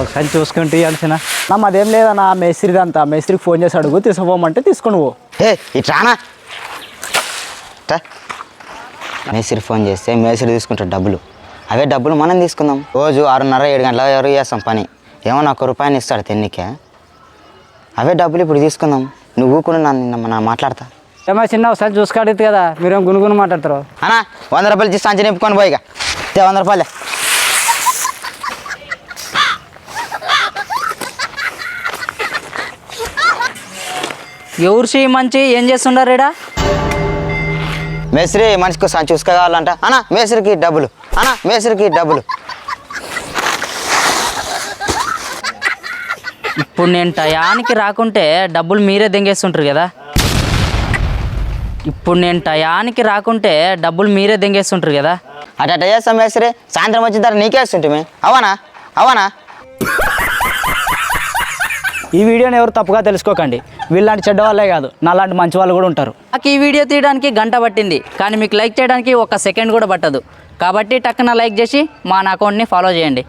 ఒకసారి చూసుకుంటే ఇవ్వాల్సిన నా మాదేం లేదన్నా మేస్త్రిది అంతా మేస్త్రికి ఫోన్ చేసి అడుగు తీసుకుపోమంటే తీసుకొని పో. ఏ ఇట్రానా రా. మేస్త్రి ఫోన్ చేస్తే మేస్త్రి తీసుకుంటాడు డబ్బులు. అవే డబ్బులు మనం తీసుకుందాం. రోజు ఆరున్నర ఏడు గంటల ఎవరు చేస్తాం పని. ఏమన్నా ఒక రూపాయని ఇస్తాడు తెన్నికే. అవే డబ్బులు ఇప్పుడు తీసుకుందాం. నువ్వు కూడా నన్ను నా మాట్లాడతా. ఏమో చిన్న ఒకసారి చూసుకోలేదు కదా మీరేం గునుగును మాట్లాడతారు? అన్నా వంద రూపాయలు ఇచ్చి సంచి నింపుకొని పోయిగా వంద రూపాయలే. ఎవరు చేయి మంచి ఏం చేస్తుండారు ఈడ? మేస్త్రి మనిషికి చూసుకో కావాలంట. అన్నా మేస్త్రికి డబ్బులు. అన్నా మేస్త్రికి డబ్బులు. ఇప్పుడు నేను టయానికి రాకుంటే డబ్బులు మీరే దెంగేస్తుంటారు కదా. ఇప్పుడు నేను టయానికి రాకుంటే డబ్బులు మీరే దెంగేస్తుంటారు కదా. అటు చేస్తాం మేస్త్రి. సాయంత్రం వచ్చిన తర్వాత నీకే వస్తుంటే అవనా అవనా ఈ వీడియోని ఎవరు తప్పుగా తెలుసుకోకండి. వీళ్ళంటి చెడ్డ వాళ్ళే కాదు నాలాంటి మంచి వాళ్ళు కూడా ఉంటారు. నాకు ఈ వీడియో తీయడానికి గంట పట్టింది కానీ మీకు లైక్ చేయడానికి ఒక సెకండ్ కూడా పట్టదు. కాబట్టి టక్కున లైక్ చేసి మా నా అకౌంట్ని ఫాలో చేయండి.